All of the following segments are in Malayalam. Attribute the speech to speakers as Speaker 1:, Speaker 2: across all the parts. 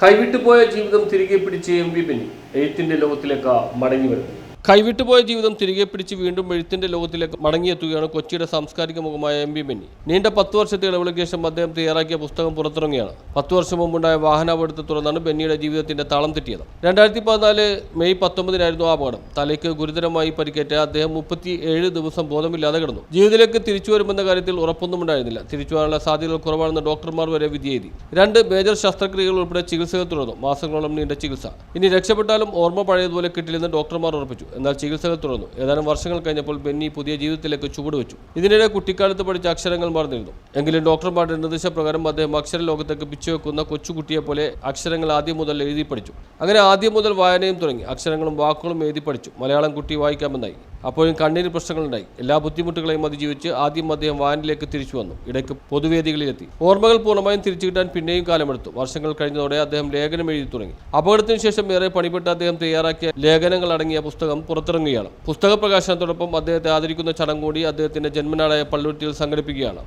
Speaker 1: കൈവിട്ടുപോയ ജീവിതം തിരികെ പിടിച്ച് എം വി ബെന്നി എഴുത്തിന്റെ ലോകത്തിലേക്ക് മടങ്ങി വരുന്നു. കൈവിട്ടുപോയ ജീവിതം തിരികെ പിടിച്ച് വീണ്ടും എഴുത്തിന്റെ ലോകത്തിലേക്ക് മടങ്ങിയെത്തുകയാണ് കൊച്ചിയുടെ സാംസ്കാരിക മുഖമായ എം ബി ബെന്നി. നീണ്ട പത്ത് വർഷത്തെ ഇടവേളയ്ക്ക് ശേഷം അദ്ദേഹം തയ്യാറാക്കിയ പുസ്തകം പുറത്തിറങ്ങിയാണ് പത്ത് വർഷം മുമ്പുണ്ടായ വാഹനാപകടത്തെ തുടർന്നാണ് ബെന്നിയുടെ ജീവിതത്തിന്റെ താളം തെറ്റിയത്. രണ്ടായിരത്തി പതിനാല് മെയ് പത്തൊമ്പതിനായിരുന്നു ആ അപകടം. തലയ്ക്ക് ഗുരുതരമായി പരിക്കേറ്റ അദ്ദേഹം മുപ്പത്തി ഏഴ് ദിവസം ബോധമില്ലാതെ കിടന്നു. ജീവിതത്തിലേക്ക് തിരിച്ചു വരുമെന്ന കാര്യത്തിൽ ഉറപ്പൊന്നും ഉണ്ടായിരുന്നില്ല. തിരിച്ചു വരാനുള്ള സാധ്യതകൾ കുറവാണെന്ന് ഡോക്ടർമാർ വരെ വിധിയെഴുതി രണ്ട് മേജർ ശസ്ത്രക്രിയകൾ ഉൾപ്പെടെ ചികിത്സകൾ തുടർന്നു. മാസങ്ങളോളം നീണ്ട ചികിത്സ. ഇനി രക്ഷപ്പെട്ടാലും ഓർമ്മ പഴയതുപോലെ കിട്ടില്ലെന്ന് ഡോക്ടർമാർ ഉറപ്പിച്ചു. എന്നാൽ ചികിത്സകൾ തുടർന്നു. ഏതാനും വർഷങ്ങൾ കഴിഞ്ഞപ്പോൾ ബെന്നി പുതിയ ജീവിതത്തിലേക്ക് ചുവടുവെച്ചു ഇതിനിടെ കുട്ടിക്കാലത്ത് പഠിച്ച അക്ഷരങ്ങൾ മറന്നിരുന്നു. എങ്കിലും ഡോക്ടർമാരുടെ നിർദ്ദേശപ്രകാരം അദ്ദേഹം അക്ഷര ലോകത്തേക്ക് പിച്ചുവെക്കുന്ന കൊച്ചുകുട്ടിയെ പോലെ അക്ഷരങ്ങൾ ആദ്യം മുതൽ എഴുതി പഠിച്ചു. അങ്ങനെ ആദ്യം മുതൽ വായനയും തുടങ്ങി. അക്ഷരങ്ങളും വാക്കുകളും എഴുതി പഠിച്ചു. മലയാളം കുട്ടി വായിക്കാമെന്നായി. അപ്പോഴും കണ്ണീര് പ്രശ്നങ്ങളുണ്ടായി. എല്ലാ ബുദ്ധിമുട്ടുകളെയും അതിജീവിച്ച് ആദ്യം അദ്ദേഹം വാനിലേക്ക് തിരിച്ചു വന്നു. ഇടയ്ക്ക് പൊതുവേദികളിലെത്തി. ഓർമ്മകൾ പൂർണമായും തിരിച്ചു കിട്ടാൻ പിന്നെയും കാലമെടുത്തു. വർഷങ്ങൾ കഴിഞ്ഞതോടെ അദ്ദേഹം ലേഖനം എഴുതി തുടങ്ങി. അപകടത്തിന് ശേഷം ഏറെ പണിപ്പെട്ട് അദ്ദേഹം തയ്യാറാക്കിയ ലേഖനങ്ങൾ അടങ്ങിയ പുസ്തകം പുറത്തിറങ്ങുകയാണ്. പുസ്തക പ്രകാശനത്തോടൊപ്പം അദ്ദേഹത്തെ ആദരിക്കുന്ന ചടങ്ങ് കൂടി അദ്ദേഹത്തിന്റെ ജന്മനാടായ പള്ളുരുത്തിയിൽ സംഘടിപ്പിക്കുകയാണ്.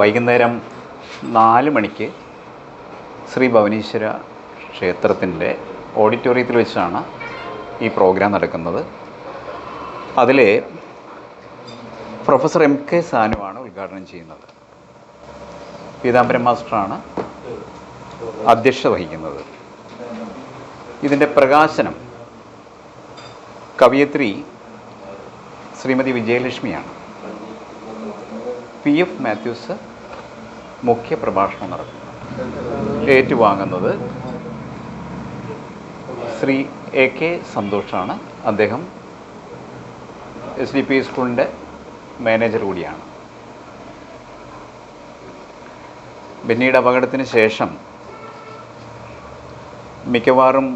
Speaker 2: വൈകുന്നേരം നാല് മണിക്ക് ശ്രീ ഭവനീശ്വര ക്ഷേത്രത്തിന്റെ ഓഡിറ്റോറിയത്തിൽ വെച്ചാണ് ഈ പ്രോഗ്രാം നടക്കുന്നത്. അതിൽ പ്രൊഫസർ എം കെ സാനുവാണ് ഉദ്ഘാടനം ചെയ്യുന്നത്. പീതാംബരം മാസ്റ്ററാണ് അധ്യക്ഷത വഹിക്കുന്നത്. ഇതിന്റെ പ്രകാശനം കവിയത്രി ശ്രീമതി വിജയലക്ഷ്മിയാണ്. പി എഫ് മാത്യൂസ് മുഖ്യ പ്രഭാഷണം നടത്തുന്നു. ഏറ്റുവാങ്ങുന്നത് ശ്രീ എ കെ സന്തോഷാണ്. അദ്ദേഹം എസ് ഡി പി സ്കൂളിന്റെ മാനേജർ കൂടിയാണ്. ബെന്നിയുടെ അപകടത്തിന് ശേഷം മിക്കവാറും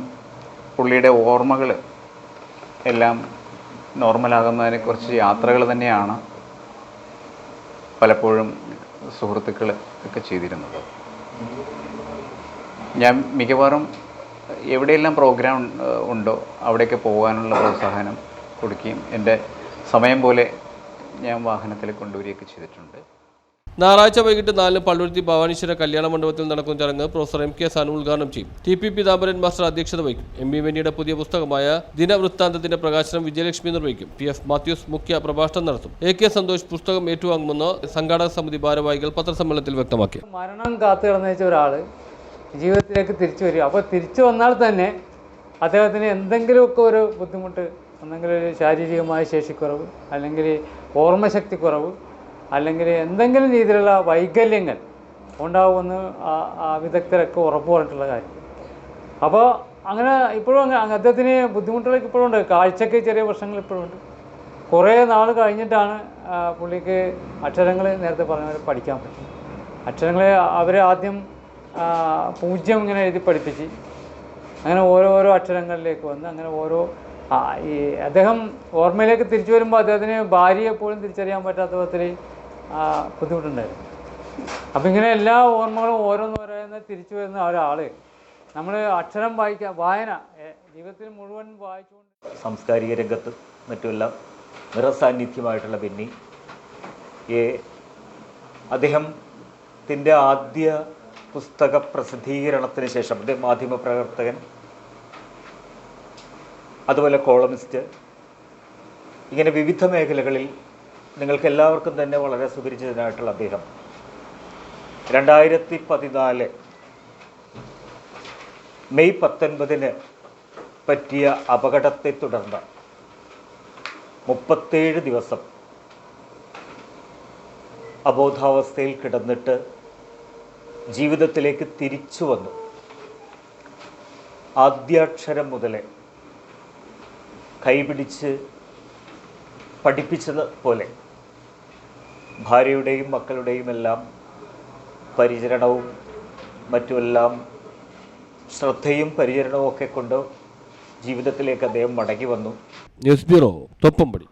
Speaker 2: പുള്ളിയുടെ ഓർമ്മകൾ എല്ലാം നോർമലാകുന്നതിനെക്കുറിച്ച് യാത്രകൾ തന്നെയാണ് പലപ്പോഴും സുഹൃത്തുക്കൾ ഒക്കെ ചെയ്തിരുന്നത്. ഞാൻ മിക്കവാറും എവിടെയെല്ലാം പ്രോഗ്രാം ഉണ്ടോ അവിടെയൊക്കെ പോകാനുള്ള പ്രോത്സാഹനം കൊടുക്കുകയും എന്റെ സമയം പോലെ ഞാൻ വാഹനത്തിൽ കൊണ്ടുവരികയൊക്കെ ചെയ്തിട്ടുണ്ട്.
Speaker 1: ഞായറാഴ്ച വൈകിട്ട് നാലിന് പള്ളുരുത്തി ഭവാനീശ്വര കല്യാണ മണ്ഡപത്തിൽ നടക്കുന്ന ചടങ്ങ് പ്രൊഫസർ എം കെ സാനു ഉദ്ഘാടനം ചെയ്യും. ടി പി പീതാംബരൻ മാസ്റ്റർ അധ്യക്ഷത വഹിക്കും. എം വി വെന്നിയുടെ പുതിയ പുസ്തകമായ ദിനവൃത്താന്തത്തിന്റെ പ്രകാശനം വിജയലക്ഷ്മി നിർവഹിക്കും. പി എഫ് മാത്യൂസ് മുഖ്യ പ്രഭാഷണം നടത്തും. എ കെ സന്തോഷ് പുസ്തകം ഏറ്റുവാങ്ങുമെന്ന് സംഘാടക സമിതി ഭാരവാഹികൾ പത്രസമ്മേളനത്തിൽ വ്യക്തമാക്കി.
Speaker 3: മരണം കാത്തു കിടന്നുവെച്ച ഒരാൾ ഒരാൾ ജീവിതത്തിലേക്ക് തിരിച്ചു വരിക. അപ്പോൾ തിരിച്ചു വന്നാൽ തന്നെ അദ്ദേഹത്തിന് എന്തെങ്കിലുമൊക്കെ ഒരു ബുദ്ധിമുട്ട് ഒന്നെങ്കിൽ ശാരീരികമായ ശേഷിക്കുറവ് അല്ലെങ്കിൽ ഓർമ്മശക്തി കുറവ് അല്ലെങ്കിൽ എന്തെങ്കിലും രീതിയിലുള്ള വൈകല്യങ്ങൾ ഉണ്ടാവുമെന്ന് വിദഗ്ധരൊക്കെ ഉറപ്പ് പറഞ്ഞിട്ടുള്ള കാര്യം. അപ്പോൾ അങ്ങനെ ഇപ്പോഴും അങ്ങ് അദ്ദേഹത്തിന് ബുദ്ധിമുട്ടുകളൊക്കെ ഇപ്പോഴും ഉണ്ട്. കാഴ്ചയ്ക്ക് ചെറിയ പ്രശ്നങ്ങൾ ഇപ്പോഴും ഉണ്ട്. കുറേ നാൾ കഴിഞ്ഞിട്ടാണ് പുള്ളിക്ക് അക്ഷരങ്ങൾ നേരത്തെ പറഞ്ഞ പഠിക്കാൻ പറ്റും. അക്ഷരങ്ങൾ അവർ ആദ്യം പൂജ്യം ഇങ്ങനെ എഴുതി പഠിപ്പിച്ച് അങ്ങനെ ഓരോരോ അക്ഷരങ്ങളിലേക്ക് വന്ന് അങ്ങനെ ഓരോ ആ, ഈ അദ്ദേഹം ഓർമ്മയിലേക്ക് തിരിച്ചു വരുമ്പോൾ അദ്ദേഹത്തിന് ഭാര്യയെ പോലും തിരിച്ചറിയാൻ പറ്റാത്ത വിധത്തിൽ ബുദ്ധിമുട്ടുണ്ടായിരുന്നു. അപ്പം ഇങ്ങനെ എല്ലാ ഓർമ്മകളും ഓരോന്ന് ഓരോന്നോരോന്ന് തിരിച്ചു വരുന്ന ഒരാൾ നമ്മൾ അക്ഷരം വായിക്കാൻ വായന ജീവിതത്തിൽ മുഴുവൻ വായിച്ചുകൊണ്ട്
Speaker 4: സാംസ്കാരിക രംഗത്ത് മറ്റുമെല്ലാം നിറസാന്നിധ്യമായിട്ടുള്ള ബെന്നി. ഏ അദ്ദേഹത്തിന്റെ ആദ്യ പുസ്തക പ്രസിദ്ധീകരണത്തിന് ശേഷം അദ്ദേഹം മാധ്യമപ്രവർത്തകൻ അതുപോലെ കോളമിസ്റ്റ് ഇങ്ങനെ വിവിധ മേഖലകളിൽ നിങ്ങൾക്ക് എല്ലാവർക്കും തന്നെ വളരെ സുപരിചിതനായിട്ടുള്ള അദ്ദേഹം. രണ്ടായിരത്തി പതിനാല് മെയ് പത്തൊൻപതിന് പറ്റിയ അപകടത്തെ തുടർന്ന് മുപ്പത്തേഴ് ദിവസം അബോധാവസ്ഥയിൽ കിടന്നിട്ട് ജീവിതത്തിലേക്ക് തിരിച്ചു വന്നു. ആദ്യാക്ഷരം മുതലേ കൈപിടിച്ച് പഠിപ്പിച്ചത് പോലെ ഭാര്യയുടെയും മക്കളുടെയും എല്ലാം പരിചരണവും മറ്റുമെല്ലാം ശ്രദ്ധയും പരിചരണവും ഒക്കെ കൊണ്ട് ജീവിതത്തിലേക്ക് അദ്ദേഹം മടങ്ങി വന്നു.
Speaker 1: News bureau Thoppumpady.